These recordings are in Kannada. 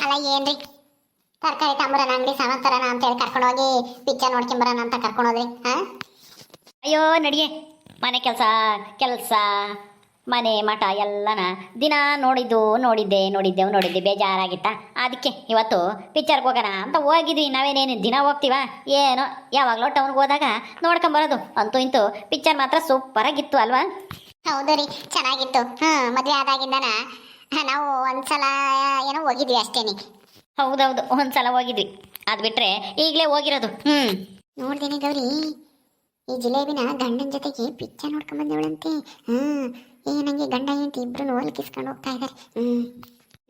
ಅಲ್ಲ ಏನ್ರಿ? ತರಕಾರಿ ತಂಬರನ ಅಂಗಡಿ ಸಾಮಾನ್ ತರನ ಅಂತ ಹೇಳಿ ಕರ್ಕೊಂಡು ಹೋಗಿ ಪಿಕ್ಚರ್ ನೋಡ್ಕೊಂಬರೋಣ ಅಂತ ಕರ್ಕೊಂಡು ಹೋದ್ರಿ ಹಾ? ಅಯ್ಯೋ ನಡಿಯೇ. ಮನೆ ಕೆಲಸ ಕೆಲಸ ಮನೆ ಮಠ ಎಲ್ಲನ ದಿನ ನೋಡಿದ್ದು ನೋಡಿದ್ದೆ ನೋಡಿದ್ದೆವು ನೋಡಿದ್ದೆ ಬೇಜಾರಾಗಿತ್ತ? ಅದಕ್ಕೆ ಇವತ್ತು ಪಿಕ್ಚರ್ಗೆ ಹೋಗೋಣ ಅಂತ ಹೋಗಿದ್ವಿ. ನಾವೇನೇನು ದಿನ ಹೋಗ್ತೀವ? ಏನೋ ಯಾವಾಗಲೋ ಟೌನ್ಗೆ ಹೋದಾಗ ನೋಡ್ಕೊಂಬರೋದು ಅಂತೂ ಇಂತೂ ಪಿಕ್ಚರ್ ಮಾತ್ರ ಸೂಪರಾಗಿತ್ತು ಅಲ್ವಾ? ಹೌದು ರೀ ಚೆನ್ನಾಗಿತ್ತು. ಹ್ಞೂ ಮದುವೆ ಆದಾಗಿಂದನ ನಾವು ಒಂದ್ಸಲ ಏನೋ ಹೋಗಿದ್ವಿ ಅಷ್ಟೇನಿ ಹೌದೌದು ಒಂದ್ಸಲ ಹೋಗಿದ್ವಿ. ಅದ್ ಬಿಟ್ರೆ ಈಗಲೇ ಹೋಗಿರೋದು. ಹ್ಮ್. ನೋಡ್ದೇನೆ ಗೌರಿ ಈ ಜಿಲೇಬಿನ ಗಂಡನ ಜೊತೆಗೆ ಪಿಚ್ಚ ನೋಡ್ಕೊಂಡ್ ಬಂದವಳಂತೆ ಹ್ಮ್. ಏ ನಂಗೆ ಗಂಡ ಹೆಂಡತಿ ಇಬ್ರು ಅಲ್ಲಿ ಕಿಸ್ಕೊಂಡು ಹೋಗ್ತಾ ಇದಾರೆ. ಹ್ಮ್.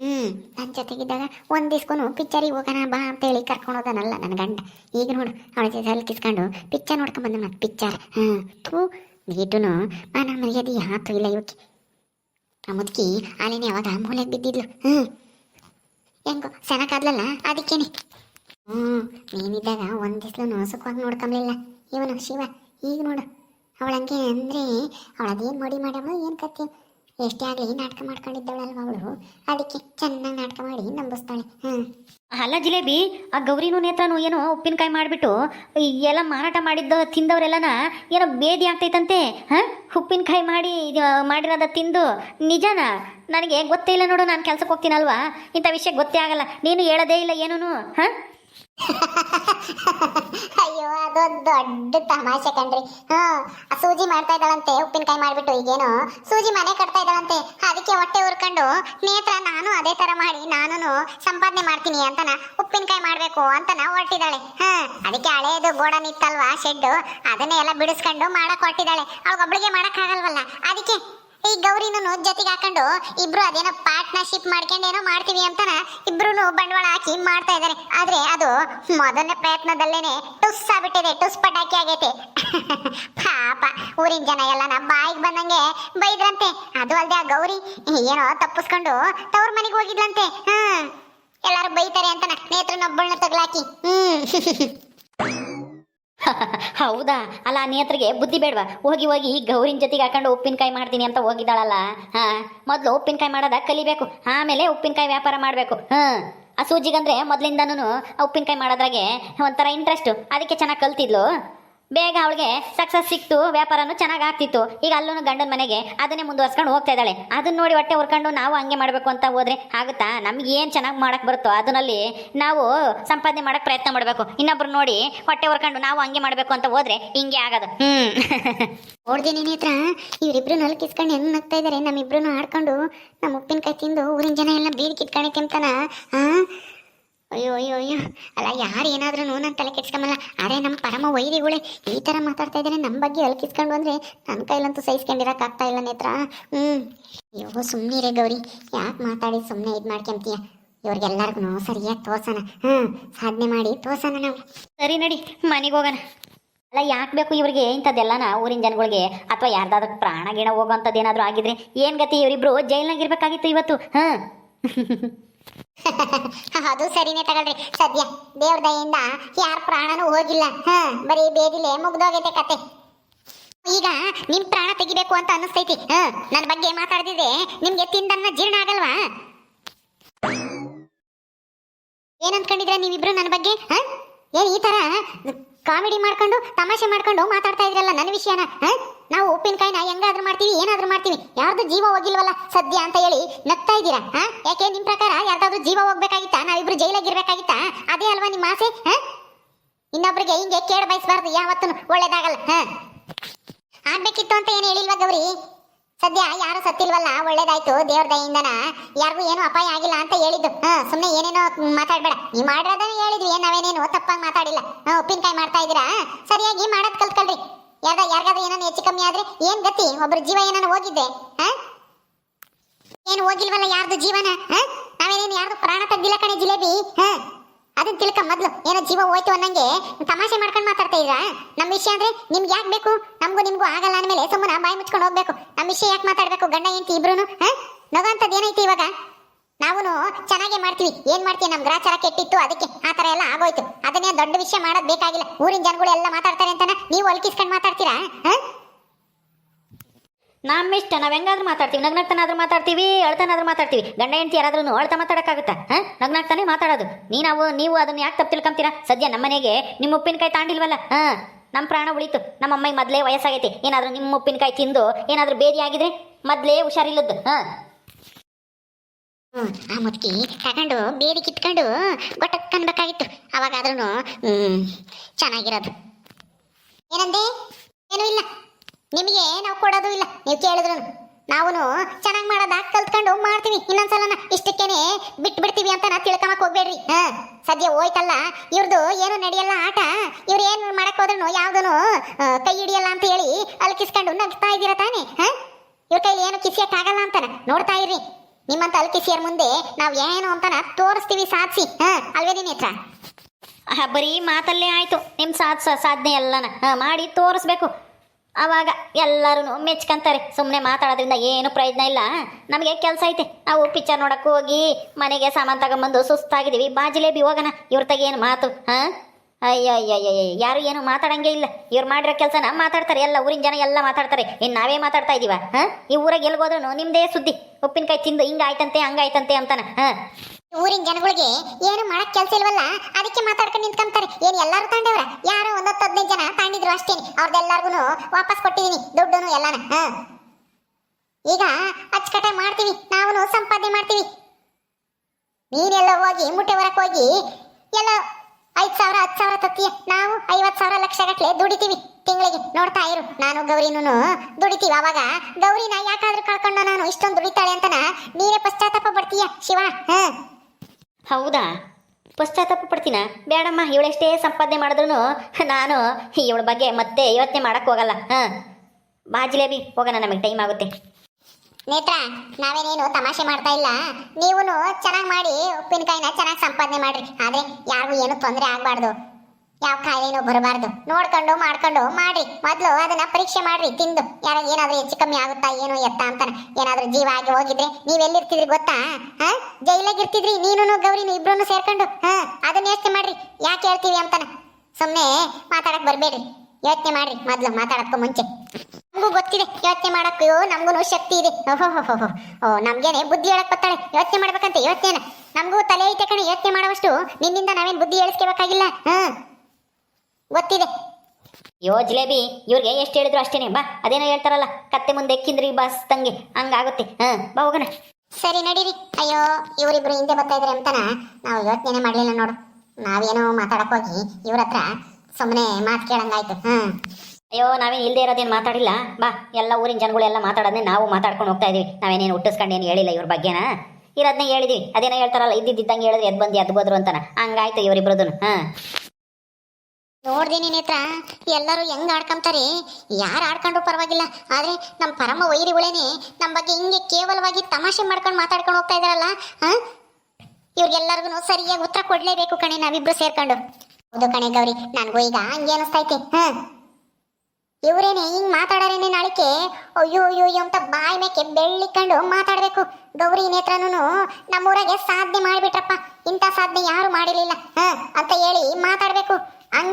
ಹ್ಮ್. ನನ್ನ ಜೊತೆಗಿದ್ದಾಗ ಒಂದ್ ಪಿಚ್ಚರ್ ಪಿಕ್ಚರಿಗೆ ಹೋಗೋಣ ಬಾ ಅಂತ ಹೇಳಿ ಕರ್ಕೊಂಡು ಹೋದನಲ್ಲ ನನ್ನ ಗಂಡ. ಈಗ ನೋಡು ಅವಳ ಜೊತೆ ಅಲ್ಲಿ ಕಿಸ್ಕೊಂಡು ಪಿಕ್ಚರ್ ನೋಡ್ಕೊಂಡ್ ಬಂದ ಪಿಕ್ಚರ್ ಹ್ಮ್. ಥೂ ನೀಟುನು ಮಾನ ಮರ್ಯಾದೆ ಯಾತು ಇಲ್ಲ ಇವಕ್ಕೆ. ಆ ಮುದುಕಿ ಯಾವಾಗ ಮೂಲೆಗೆ ಬಿದ್ದಿದ್ಲು? ಹ್ಮ್. ಹೆಂಗೋ ಸೆನಕಾದ್ಲಲ್ಲ ಅದಕ್ಕೇನೆ. ಹ್ಮ್ ನೀನಿದ್ದಾಗ ಒಂದು ದಿವ್ಸಲು ಸುಖವಾಗಿ ಇವನು ಶಿವ, ಈಗ ನೋಡು. ಅವಳಂಗೆ ಅಂದ್ರೆ ಅವಳದೇನು ಮಡಿ ಮಾಡ್ಯಾವ ಏನು ಕತ್ತಿ? ಎಷ್ಟೇ ಆಗಲಿ ನಾಟಕ ಮಾಡ್ಕೊಂಡಿದ್ದವಳಲ್ವ ಅವಳು? ಅದಕ್ಕೆ ಚೆನ್ನಾಗಿ ನಾಟಕ ಮಾಡಿ ನಂಬಿಸ್ತಾಳೆ. ಹ್ಞೂ ಅಲ್ಲ ಜಿಲೇಬಿ, ಆ ಗೌರಿನೂ ನೇತ್ರನು ಏನೋ ಉಪ್ಪಿನಕಾಯಿ ಮಾಡಿಬಿಟ್ಟು ಎಲ್ಲ ಮಾರಾಟ ಮಾಡಿದ್ದ ತಿಂದವರೆಲ್ಲನ ಏನೋ ಬೇದಿ ಆಗ್ತೈತಂತೆ, ಹಾಂ? ಉಪ್ಪಿನಕಾಯಿ ಮಾಡಿ ಮಾಡಿರೋದ ತಿಂದು ನಿಜನಾ? ನನಗೆ ಗೊತ್ತೇ ಇಲ್ಲ ನೋಡು, ನಾನು ಕೆಲ್ಸಕ್ಕೆ ಹೋಗ್ತೀನಲ್ವಾ? ಇಂಥ ವಿಷಯ ಗೊತ್ತೇ ಆಗಲ್ಲ. ನೀನು ಹೇಳೋದೇ ಇಲ್ಲ ಏನೂ ಹಾಂ? ಅಯ್ಯೋ ಅದೊಂದು ದೊಡ್ಡ ತಮಾಷೆ ಕಣ್ರಿ. ಹಾ, ಆ ಸೂಜಿ ಮಾಡ್ತಾ ಇದ್ದಾಳಂತೆ, ಉಪ್ಪಿನಕಾಯಿ ಮಾಡ್ಬಿಟ್ಟು ಈಗೇನು. ಸೂಜಿ ಮನೆ ಕಟ್ತಾ ಇದ್ದಾಳಂತೆ. ಅದಕ್ಕೆ ಹೊಟ್ಟೆ ಉರ್ಕೊಂಡು ನೇತ್ರ ನಾನು ಅದೇ ತರ ಮಾಡಿ ನಾನು ಸಂಪಾದನೆ ಮಾಡ್ತೀನಿ ಅಂತನ, ಉಪ್ಪಿನಕಾಯಿ ಮಾಡ್ಬೇಕು ಅಂತನ ಹೊರಟಿದ್ದಾಳೆ. ಹಾ, ಅದಕ್ಕೆ ಹಳೇದು ಗೋಡನ್ ಇತ್ತಲ್ವಾ ಶೆಡ್ ಅದನ್ನೇ ಎಲ್ಲ ಬಿಡಿಸ್ಕೊಂಡು ಮಾಡಕ್ ಹೊರಟಿದ್ದಾಳೆ. ಅವಳಿಗೆ ಮಾಡಕ್ ಆಗಲ್ವಲ್ಲ ಅದಕ್ಕೆ ಈ ಗೌರಿನೂ ಜೊತೆಗೆ ಹಾಕೊಂಡು ಇಬ್ರು ಅದೇನೋ ಪಾರ್ಟ್ನರ್ಶಿಪ್ ಮಾಡ್ಕೊಂಡು ಏನೋ ಮಾಡ್ತೀವಿ ಅಂತನ ಇಬ್ರು ಬಂಡವಾಳ ಹಾಕಿ ಮಾಡ್ತಾ ಇದ್ದಾರೆ. ಆದ್ರೆ ಅದು ಮೊದಲನೇ ಪ್ರಯತ್ನದಲ್ಲೇನೆ ಟುಸ್ ಆಗ್ಬಿಟ್ಟಿದೆ, ಟುಸ್ ಪಟಾಕಿ ಆಗೈತೆ. ಪಾಪ, ಊರಿನ ಜನ ಎಲ್ಲ ನಮ್ಮ ಬಾಯಿಗೆ ಬಂದಂಗೆ ಬೈದ್ರಂತೆ. ಅದು ಅಲ್ದೆ ಆ ಗೌರಿ ಏನೋ ತಪ್ಪಿಸ್ಕೊಂಡು ತವ್ರ ಮನೆಗೆ ಹೋಗಿದ್ಲಂತೆ. ಹ್ಮ್. ಎಲ್ಲಾರು ಬೈತಾರೆ ಅಂತನ, ನೇತ್ರನೊಬ್ಬಳನ್ನ ತಗ್ಲಾಕಿ. ಹ್ಮ್. ಹೌದಾ? ಅಲ್ಲ ನೇತ್ರಿಗೆ ಬುದ್ಧಿ ಬೇಡವಾ? ಹೋಗಿ ಹೋಗಿ ಗೌರಿನ ಜೊತೆಗೆ ಹಾಕೊಂಡು ಉಪ್ಪಿನಕಾಯಿ ಮಾಡ್ತೀನಿ ಅಂತ ಹೋಗಿದ್ದಾಳಲ್ಲ? ಹಾಂ, ಮೊದಲು ಉಪ್ಪಿನಕಾಯಿ ಮಾಡೋದ ಕಲಿಬೇಕು, ಆಮೇಲೆ ಉಪ್ಪಿನಕಾಯಿ ವ್ಯಾಪಾರ ಮಾಡಬೇಕು. ಹಾಂ, ಆ ಸೂಜಿಗಂದ್ರೆ ಮೊದಲಿಂದನೂ ಉಪ್ಪಿನಕಾಯಿ ಮಾಡೋದ್ರಾಗೆ ಒಂಥರ ಇಂಟ್ರೆಸ್ಟು ಅದಕ್ಕೆ ಚೆನ್ನಾಗಿ ಕಲ್ತಿದ್ಲು. ಬೇಗ ಅವಳಿಗೆ ಸಕ್ಸಸ್ ಸಿಕ್ತು, ವ್ಯಾಪಾರನು ಚೆನ್ನಾಗಿ ಆಗ್ತಿತ್ತು. ಈಗ ಅಲ್ಲೂ ಗಂಡನ ಮನೆಗೆ ಅದನ್ನೇ ಮುಂದುವರ್ಸ್ಕೊಂಡು ಹೋಗ್ತಾ ಇದ್ದಾಳೆ. ಅದನ್ನ ನೋಡಿ ಹೊಟ್ಟೆ ಹುರ್ಕೊಂಡು ನಾವು ಹಂಗೆ ಮಾಡಬೇಕು ಅಂತ ಹೋದ್ರೆ ಆಗುತ್ತಾ? ನಮ್ಗೆ ಏನು ಚೆನ್ನಾಗಿ ಮಾಡಕ್ಕೆ ಬರುತ್ತೋ ಅದನ್ನಲ್ಲಿ ನಾವು ಸಂಪಾದನೆ ಮಾಡಕ್ಕೆ ಪ್ರಯತ್ನ ಮಾಡಬೇಕು. ಇನ್ನೊಬ್ರು ನೋಡಿ ಹೊಟ್ಟೆ ಹುರ್ಕೊಂಡು ನಾವು ಹಂಗೆ ಮಾಡಬೇಕು ಅಂತ ಹೋದ್ರೆ ಹಿಂಗೆ ಆಗೋದು. ಹ್ಞೂ ನಿನ್ನ ಹತ್ರ ಇವರಿಬ್ರು ನಲ್ಲಿ ಕಿಸ್ಕೊಂಡು ಹೆಂಗ್ ನಗ್ತಾ ಇದಾರೆ? ನಮ್ಮಿಬ್ರು ಆಡ್ಕೊಂಡು ನಮ್ಮ ಉಪ್ಪಿನಕಾಯಿ ತಿಂದು ಊರಿನ ಜನ ಎಲ್ಲ ಬೀದಿ ತಿಂತಾನ ಆ? ಅಯ್ಯೋ ಅಯ್ಯೋ ಅಯ್ಯೋ. ಅಲ್ಲ, ಯಾರು ಏನಾದ್ರೂ ನನ್ನ ತಲೆ ಕೆಡ್ಸ್ಕೊಂಬಲ್ಲ. ಅರೆ ನಮ್ಮ ಪರಮ ವೈರಿಗಳೇ, ಈ ಥರ ಮಾತಾಡ್ತಾ ಇದ್ದಾರೆ ನಮ್ಮ ಬಗ್ಗೆ ಅಲ್ಲಿ ಅಂದರೆ ನನ್ನ ಕೈಲಂತೂ ಸಹಿಸ್ಕೊಂಡಿರಕ್ ಆಗ್ತಾ ಇಲ್ಲ ನೇತ್ರ. ಹ್ಞೂ ಅಯ್ಯೋ ಸುಮ್ಮನಿರೇ ಗೌರಿ. ಯಾಕೆ ಮಾತಾಡಿ ಸುಮ್ಮನೆ ಇದು ಮಾಡ್ಕೊಂತೀಯ? ಇವ್ರಿಗೆಲ್ಲರಿಗೂ ಸರಿಯಾಗಿ ತೋರ್ಸೋಣ. ಹ್ಮ್, ಸಾಧನೆ ಮಾಡಿ ತೋರ್ಸೋಣ ನಾವು. ಸರಿ ನಡಿ, ಮನೆಗೆ ಹೋಗೋಣ. ಅಲ್ಲ, ಯಾಕೆ ಬೇಕು ಇವ್ರಿಗೆ? ಇಂಥದ್ದೆಲ್ಲನ ಊರಿನ ಜನಗಳಿಗೆ? ಅಥವಾ ಯಾರ್ದಾದ್ರೂ ಪ್ರಾಣ ಗಿಣ ಹೋಗೋಂಥದ್ದು ಏನಾದರೂ ಆಗಿದ್ರೆ ಏನು ಗತಿ? ಇವರಿಬ್ರು ಜೈಲ್ನಾಗ ಇರಬೇಕಾಗಿತ್ತು ಇವತ್ತು. ಹಾಂ ಅದು ಸರಿನೇ ತಗೊಳ್ರಿ. ಸದ್ಯ ದೇವ್ರ ದಯಿಂದ ಯಾರ ಪ್ರಾಣನೂ ಹೋಗಿಲ್ಲ. ಹ, ಬರೀ ಬೇದಿಲೆ ಮುಗ್ದೋಗೈತೆ ಕತೆ. ಈಗ ನಿಮ್ ಪ್ರಾಣ ತೆಗಿಬೇಕು ಅಂತ ಅನಿಸ್ತೈತಿ ಹ ನನ್ನ ಬಗ್ಗೆ ಮಾತಾಡ್ತಿದ್ರೆ ನಿಮ್ಗೆ ತಿಂದನ್ನ ಜೀರ್ಣ ಆಗಲ್ವಾ? ಏನ್ ಅನ್ಕೊಂಡಿದ್ರ ನೀವಿಬ್ರು ನನ್ನ ಬಗ್ಗೆ? ಹ? ಏನ್ ಈ ತರ ಕಾಮಿಡಿ ಮಾಡ್ಕೊಂಡು, ತಮಾಷೆ ಮಾಡ್ಕೊಂಡು ಮಾತಾಡ್ತಾ ಇದ್ರಲ್ಲ ನನ್ನ ವಿಷಯನ ನಾವು ಉಪ್ಪಿನಕಾಯಿನ ಹೆಂಗಾದ್ರೂ ಮಾಡ್ತೀವಿ, ಏನಾದ್ರೂ ಮಾಡ್ತೀವಿ. ಯಾರ್ದು ಜೀವ ಹೋಗಿಲ್ವಲ್ಲ, ಸದ್ಯ ಅಂತ ಹೇಳಿ ನಗ್ತಾ ಇದ್ದೀರಾ, ಹಾ? ಯಾಕೆ ನಿಮ್ಮ ಪ್ರಕಾರ ಯಾರ್ದಾದ್ರೂ ಜೀವ ಹೋಗ್ಬೇಕಾಗಿತ್ತಾ? ನಾವಿಬ್ರು ಜೈಲಾಗಿರ್ಬೇಕಾಗಿತ್ತಾ? ಅದೇ ಅಲ್ವಾ ನಿಮ್ಮ ಆಸೆ, ಹಾ? ಇನ್ನೊಬ್ರಿಗೆ ಹಿಂಗೆ ಕೇಳ ಬಯಸಬಾರ್ದು ಯಾವತ್ತೂ ಒಳ್ಳೇದಾಗಲ್ಲ, ಹ? ಆಗ್ಬೇಕಿತ್ತು ಅಂತ ಏನು ಹೇಳಿಲ್ವಾ ಗೌರಿ? ಸದ್ಯ ಯಾರು ಸತ್ತಿಲ್ವಲ್ಲ? ಒಳ್ಳೇದಾಯ್ತು, ದೇವ್ರ ದಯಿಂದ ಯಾರಿಗೂ ಏನು ಅಪಾಯ ಆಗಿಲ್ಲ ಅಂತ ಹೇಳಿದ್ದು. ಹಾ ಸುಮ್ಮನೆ ಏನೇನೋ ಮಾತಾಡ್ಬೇಡ. ನೀ ಮಾಡಿರೋದನ್ನ ಹೇಳಿದ್ವಿ, ನಾವೇನೇನು ತಪ್ಪಾಗಿ ಮಾತಾಡಿಲ್ಲ. ಹಾ ಉಪ್ಪಿನಕಾಯಿ ಮಾಡ್ತಾ ಇದೀರಾ ಸರಿಯಾಗಿ ಮಾಡೋದ್ ಕಲ್ತ್ಕೊಳ್ರಿ. ಯಾರ್ದ ಯಾರಿಗಾದ್ರೂ ಏನೋ ಹೆಚ್ಚು ಕಮ್ಮಿ ಆದ್ರೆ ಏನ್ ಗತಿ? ಒಬ್ರ ಜೀವ ಏನಾನ ಹೋಗಿದ್ದೆ ಹಾ? ಏನು ಹೋಗಿಲ್ವಲ್ಲ ಯಾರ್ದು ಜೀವನ, ಹಾ? ನಾವೇನೇನು ಯಾರ್ದು ಪ್ರಾಣ ತೆಗ್ದಿಲ್ಲ ಕಣೆ ಜಿಲೇಬಿ, ಹಾ? ಅದನ್ನ ತಿಳ್ಕ ಮೊದ್ಲು. ಏನೋ ಜೀವ ಹೋಯ್ತು ಅನ್ನಂಗೆ ತಮಾಷೆ ಮಾಡ್ಕೊಂಡು ಮಾತಾಡ್ತಾ ಇದ್ರ? ನಮ್ಮ ವಿಷಯ ಅಂದ್ರೆ ನಿಮ್ಗೆ ಯಾಕೆ ಬೇಕು? ನಮಗೂ ನಿಮ್ಗೂ ಆಗಲ್ಲ ಅಂದ್ಮೇಲೆ ಸುಮ್ಮನೆ ಬಾಯಿ ಮುಚ್ಕೊಂಡು ಹೋಗ್ಬೇಕು. ನಮ್ಮ ವಿಷಯ ಯಾಕೆ ಮಾತಾಡ್ಬೇಕು, ಗಂಡ, ಹೆಂಡತಿ ಇಬ್ರು ನಗೋಂಥದ್ದು ಏನೈತಿ ಇವಾಗ? ನಾವು ಚೆನ್ನಾಗೆ ಮಾಡ್ತೀವಿ. ಏನ್ ಮಾಡ್ತೀವಿ ನಮ್ ಗ್ರಾಚಾರ ಕೆಟ್ಟಿತ್ತು, ಅದಕ್ಕೆ ಆ ತರ ಎಲ್ಲ ಆಗೋಯ್ತು. ಅದನ್ನೇ ದೊಡ್ಡ ವಿಷಯ ಮಾಡೋದ್ ಬೇಕಾಗಿಲ್ಲ. ಊರಿನ ಜನಗಳು ಎಲ್ಲ ಮಾತಾಡ್ತಾರೆ ಅಂತಾನ ನೀವು ಒಲ್ಕಿಸ್ಕೊಂಡು ಮಾತಾಡ್ತೀರಾ? ಹ? ನಮ್ಮ ಇಷ್ಟ, ನಾವು ಹೆಂಗಾದ್ರೂ ಮಾತಾಡ್ತೀವಿ. ನಗ್ನಾಗ್ತಾನಾದ್ರೂ ಮಾತಾಡ್ತೀವಿ, ಅಳ್ತಾನಾದ್ರೂ ಮಾತಾಡ್ತೀವಿ. ಗಂಡ, ಹೆಂಡತಿ ಯಾರಾದ್ರೂ ಅಳ್ತಾ ಮಾತಾಡೋಕ್ಕಾಗುತ್ತಾ, ಹಾಂ? ನಗ್ನಾಗ್ತಾನೆ ತಾನೇ ಮಾತಾಡೋದು ನೀನಾವು ನೀವು ಅದನ್ನ ಯಾಕೆ ತಪ್ಪು ತಿಳ್ಕೊಂತೀರಾ ಸದ್ಯ ನಮ್ಮನೆಗೆ ನಿಮ್ಮ ಉಪ್ಪಿನಕಾಯಿ ತಾಂಡಿಲ್ವಲ್ಲ, ಹ? ನಮ್ಮ ಪ್ರಾಣ ಉಳಿತು. ನಮ್ಮ ಅಮ್ಮಗೆ ಮೊದಲೇ ವಯಸ್ಸಾಗೈತಿ. ಏನಾದರೂ ನಿಮ್ಮ ಉಪ್ಪಿನಕಾಯಿ ತಿಂದು ಏನಾದರೂ ಬೇದಿ ಆಗಿದ್ರೆ ಮೊದಲೇ ಹುಷಾರಿಲ್ಲದ್ದು, ಹಾಂ? ಆ ಮುದುಕಿ ತಗೊಂಡು ಬೇಡಿ ಕಿತ್ಕೊಂಡು ಗೊಟ್ಟಕ್ಕನ್ಬೇಕಾಗಿತ್ತು. ಅವಾಗಾದ್ರೂ ಹ್ಮ್, ಚೆನ್ನಾಗಿರೋದು. ಏನಂದೆ? ಏನೂ ಇಲ್ಲ. ನಿಮಗೆ ನಾವು ಕೊಡೋದು ಇಲ್ಲ. ನೀವು ಕೇಳಿದ್ರು ನಾವು ಚೆನ್ನಾಗಿ ಮಾಡೋದ? ಕಲ್ತ್ಕೊಂಡು ಮಾಡ್ತೀವಿ. ಇನ್ನೊಂದ್ಸಲನ ಇಷ್ಟಕ್ಕೇನೆ ಬಿಟ್ಟು ಬಿಡ್ತೀವಿ ಅಂತ ನಾ ತಿಳ್ಕೊಂಬಕ್ ಹೋಗ್ಬೇಡ್ರಿ. ಹಾ, ಸದ್ಯ ಹೋಯ್ತಲ್ಲ. ಇವ್ರದ್ದು ಏನು ನಡೆಯಲ್ಲ ಆಟ? ಇವ್ರು ಏನು ಮಾಡಕ್ ಹೋದ್ರು ಯಾವ್ದನು ಕೈ ಹಿಡಿಯಲ್ಲ ಅಂತ ಹೇಳಿ ಅಲ್ಲಿ ಕಿಸ್ಕೊಂಡು ನಗ್ತಾ ಇದ್ದೀರಾ ತಾನೇ? ಹಾ? ಇವ್ರ ಕೈಲಿ ಏನು ಕಿಸಿಯಕ್ಕಾಗಲ್ಲ ಅಂತಾನ? ನೋಡ್ತಾ ಇರ್ರಿ. ನಿಮ್ಮಂತ ಅಲ್ಕಿಸಿಯರ್ ಮುಂದೆ ನಾವ್ ಏನು ಅಂತಾನ ತೋರಿಸ್ತೀವಿ ಸಾಧಿಸಿ. ಹಾ ಅಲ್ವೇದಿನಿ ಹತ್ರ? ಬರೀ ಮಾತಲ್ಲೇ ಆಯ್ತು. ನಿಮ್ಮ ಸಾಧ್ಸ ಸಾಧನೆ ಎಲ್ಲನ? ಮಾಡಿ ತೋರಿಸ್ಬೇಕು. ಅವಾಗ ಎಲ್ಲರೂ ಮೆಚ್ಕೊಂತಾರೆ. ಸುಮ್ಮನೆ ಮಾತಾಡೋದ್ರಿಂದ ಏನು ಪ್ರಯೋಜನ ಇಲ್ಲ. ನಮಗೆ ಕೆಲಸ ಐತೆ. ನಾವು ಪಿಕ್ಚರ್ ನೋಡಕ್ಕೆ ಹೋಗಿ, ಮನೆಗೆ ಸಾಮಾನು ತಗೊಂಬಂದು ಸುಸ್ತಾಗಿದ್ದೀವಿ. ಬಾಜಿಲೇಬಿ ಹೋಗೋಣ. ಇವ್ರ ಏನು ಮಾತು, ಹಾಂ? ಅಯ್ಯೋ ಅಯ್ಯೋ, ಅಯ್ಯ ಯಾರು ಏನು ಮಾತಾಡಂಗೆ ಇಲ್ಲ. ಇವ್ರು ಮಾಡಿರೋ ಕೆಲಸನ ಮಾತಾಡ್ತಾರೆ. ಎಲ್ಲ ಊರಿನ ಜನ ಎಲ್ಲ ಮಾತಾಡ್ತಾರೆ. ಇನ್ನು ನಾವೇ ಮಾತಾಡ್ತಾ ಇದೀವ, ಹಾಂ? ಈ ಊರಾಗ ಎಲ್ಗೋದ್ರು ನಿಮ್ಮದೇ ಸುದ್ದಿ. ಉಪ್ಪಿನಕಾಯಿ ತಿಂದು ಹಿಂಗಾಯ್ತಂತೆ ಹಂಗಾಯ್ತಂತೆ ಅಂತಾನೆ, ಹಾಂ? ಊರಿನ ಜನಗಳಿಗೆ ಏನು ಮಾಡಕ್ ಕೆಲಸ ಇಲ್ವಲ್ಲ, ಅದಕ್ಕೆ ಮಾತಾಡ್ಕೊಂಡು ನಿಂತ್ಕೊಂತಾರೆ. ಏನ್ ಎಲ್ಲಾರು ತಾಂಡವ್ರ? ಯಾರೋ ಒಂದ್ ಹತ್ತು ಹದಿನೈದು ಜನ ತಾಂಡಿದ್ರು ಅಷ್ಟೇನೆ ಅವ್ರದ್ದೆಲ್ಲಾರ್ಗು ವಾಪಸ್ ಕೊಟ್ಟಿದೀನಿ, ದುಡ್ಡುನು ಎಲ್ಲಾನ ಈಗ ಅಚ್ಚುಕಟ್ಟಾಗಿ ಮಾಡ್ತೀವಿ ನಾವು ಸಂಪಾದನೆ ಮಾಡ್ತೀವಿ. ನೀನೆಲ್ಲ ಹೋಗಿ ಮುಟ್ಟೆ ಹೊರಕ್ ಹೋಗಿ, ಎಲ್ಲ ಐದ್ ಸಾವಿರ, ಹತ್ತು ಸಾವಿರ ತತ್ತೀಯ. ನಾವು ಐವತ್ ಸಾವಿರ ಲಕ್ಷ ಗಟ್ಲೆ ದುಡಿತೀವಿ ತಿಂಗಳಿಗೆ. ನೋಡ್ತಾ ಇರು, ನಾನು ಗೌರಿನೂ ದುಡಿತೀವಿ. ಅವಾಗ ಗೌರಿನ ಯಾಕಾದ್ರೂ ಕಳ್ಕೊಂಡು ನಾನು ಇಷ್ಟೊಂದು ದುಡಿತಾಳೆ ಅಂತನ ನೀರೇ ಪಶ್ಚಾತ್ತಾಪ ಪಡ್ತೀಯ ಶಿವ, ಹಾ? ಹೌದಾ? ಪಶ್ಚಾತ್ತಾಪ ಪಡ್ತೀನ? ಬೇಡಮ್ಮ, ಇವಳೆಷ್ಟೇ ಸಂಪಾದನೆ ಮಾಡಿದ್ರು ನಾನು ಇವಳ ಬಗ್ಗೆ ಮತ್ತೆ ಯೋಚನೆ ಮಾಡಕ್ ಹೋಗಲ್ಲ. ಹಾಂ. ಬಾಜಿಲೇಬಿ ಹೋಗೋಣ, ನಮಗೆ ಟೈಮ್ ಆಗುತ್ತೆ. ನೇತ್ರ, ನಾವೇನೇನು ತಮಾಷೆ ಮಾಡ್ತಾ ಇಲ್ಲ? ನೀವು ಚೆನ್ನಾಗಿ ಮಾಡಿ ಉಪ್ಪಿನಕಾಯಿನ ಚೆನ್ನಾಗಿ ಸಂಪಾದನೆ ಮಾಡ್ರಿ. ಆದ್ರೆ ಯಾರಿಗೂ ಏನು ತೊಂದರೆ ಆಗ್ಬಾರ್ದು. ಯಾವ ಕಾಯಿಲೆನೂ ಬರಬಾರ್ದು. ನೋಡ್ಕೊಂಡು, ಮಾಡ್ಕೊಂಡು, ಮಾಡ್ರಿ. ಮೊದಲು ಅದನ್ನ ಪರೀಕ್ಷೆ ಮಾಡ್ರಿ, ತಿಂದು. ಯಾರ ಏನಾದ್ರೂ ಹೆಚ್ಚು ಕಮ್ಮಿ ಆಗುತ್ತಾ, ಏನು ಎತ್ತ ಅಂತ ಏನಾದ್ರೂ ಜೀವ ಆಗಿ ಹೋಗಿದ್ರೆ ನೀವೆಲ್ಲಿರ್ತಿದ್ರಿ ಗೊತ್ತಾ? ಹಾ? ಜೈಲಾಗಿರ್ತಿದ್ರಿ ನೀನು ಗೌರಿ ಇಬ್ರು ಸೇರ್ಕೊಂಡು. ಹಾ? ಅದನ್ನ ಯೋಚನೆ ಮಾಡ್ರಿ. ಯಾಕೆ ಹೇಳ್ತೀವಿ ಅಂತಾನೆ. ಸುಮ್ಮನೆ ಮಾತಾಡಕ್ ಬರಬೇಡ್ರಿ. ಯೋಚನೆ ಮಾಡ್ರಿ. ಮೊದ್ಲು ಮಾತಾಡಕ್ಕೂ ಮುಂಚೆ. ನಮಗೂ ಗೊತ್ತಿದೆ. ಯೋಚನೆ ಮಾಡಕ್ಕೂ ನಮಗೂ ಶಕ್ತಿ ಇದೆ. ಓಹೋ ಓ, ನಮ್ಗೇನೆ ಬುದ್ಧಿ ಹೇಳಕ್ ಬರ್ತಾಳೆ. ಯೋಚನೆ ಮಾಡ್ಬೇಕಂತ ಯೋಚನೆ ನಮಗೂ ತಲೆ ಐತೆ ಕಣೆ, ಯೋಚನೆ ಮಾಡೋವಷ್ಟು ನಿನ್ನಿಂದ ನಾವೇನು ಬುದ್ಧಿ ಹೇಳಿಸ್ಕೋಬೇಕಾಗಿಲ್ಲ. ಹಾ? ಗೊತ್ತಿದೆ. ಯೋ ಜಿಲೇಬಿ ಇವ್ರಿಗೆ ಎಷ್ಟು ಹೇಳಿದ್ರು ಅಷ್ಟೇನೆ. ಬಾ ಅದೇನೋ ಹೇಳ್ತಾರಲ್ಲ ಕತ್ತೆ ಮುಂದೆ ಎಕ್ಕಿಂದ್ರಿ ಬಸ್ ತಂಗಿ ಹಂಗಾಗುತ್ತೆ. ಹಾ ಬಾ ಹೋಗೋಣ. ಸರಿ ನಡೀರಿ. ಅಯ್ಯೋ ಇವರಿಬ್ರು ಹಿಂದೆ ಬರ್ತಾ ಇದ್ರೆ ಅಂತಾನ ನಾವು ಯೋಚನೆ ಮಾಡಲಿಲ್ಲ ನೋಡು. ನಾವೇನೋ ಮಾತಾಡಕ್ ಹೋಗಿ ಇವ್ರ ಹತ್ರ ಸುಮ್ಮನೆ ಮಾತು ಕೇಳಂಗಾಯ್ತು. ಹ್ಮ್ ಅಯ್ಯೋ ನಾವೇನು ಇಲ್ಲದೆ ಇರೋದೇನು ಮಾತಾಡಿಲ್ಲ? ಬಾ ಎಲ್ಲ ಊರಿನ ಜನಗಳೆಲ್ಲ ಮಾತಾಡೋದನ್ನೇ ನಾವು ಮಾತಾಡ್ಕೊಂಡು ಹೋಗ್ತಾ ಇದೀವಿ. ನಾವೇನೇನು ಹುಟ್ಟಿಸ್ಕೊಂಡು ಏನು ಹೇಳಿಲ್ಲ ಇವ್ರ ಬಗ್ಗೆನ? ಇರೋದನ್ನೇ ಹೇಳಿದ್ವಿ. ಅದೇನೋ ಹೇಳ್ತಾರಲ್ಲ ಇದ್ದಿದ್ದಂಗೆ ಹೇಳಿದ್ರೆ ಎದ್ ಬಂದು ಎದ್ ಹೋದ್ರು ಅಂತಾನ. ಹಂಗಾಯ್ತು ಇವರಿಬ್ರದ್ದು ಹಾಂ. ನೋಡ್ದೇನಿ ನೇತ್ರ, ಎಲ್ಲರೂ ಹೆಂಗ್ ಆಡ್ಕೊಂತಾರೆ? ಯಾರು ಆಡ್ಕೊಂಡ್ರು ಪರವಾಗಿಲ್ಲ, ಆದ್ರೆ ನಮ್ಮ ಪರಮ ವೈರಿಗಳೇನೆ ನಮ್ಮ ಬಗ್ಗೆ ಹಿಂಗೆ ಕೇವಲವಾಗಿ ತಮಾಷೆ ಮಾಡ್ಕೊಂಡು ಮಾತಾಡ್ಕೊಂಡು ಹೋಗ್ತಾ ಇದಾರಲ್ಲ ಇವ್ರಿಗೆಲ್ಲರಿಗೂ ಸರಿಯಾಗಿ ಉತ್ತರ ಕೊಡ್ಲೇಬೇಕು ಕಣೆ ನಾವಿಬ್ರು ಸೇರ್ಕೊಂಡು. ಹೌದು ಕಣೆ ಗೌರಿ, ನನಗೂ ಈಗ ಹಂಗೆ ಅನಿಸ್ತೈತೆ ಹಾ? ಇವರೇನೆ ಹಿಂಗ್ ಮಾತಾಡಾರೇನೆ ನಾಳಿಕೆ? ಅಯ್ಯೋ ಅಯ್ಯೋ ಅಂತ ಬಾಯಿ ಮೇಕೆ ಬೆಳ್ಳಿಕೊಂಡು ಮಾತಾಡ್ಬೇಕು. ಗೌರಿ ನೇತ್ರನು ನಮ್ಮೂರಾಗೆ ಸಾಧನೆ ಮಾಡಿಬಿಟ್ರಪ್ಪ, ಇಂಥ ಸಾಧನೆ ಯಾರು ಮಾಡಿರ್ಲಿಲ್ಲ, ಹ? ಅಂತ ಹೇಳಿ ಮಾತಾಡ್ಬೇಕು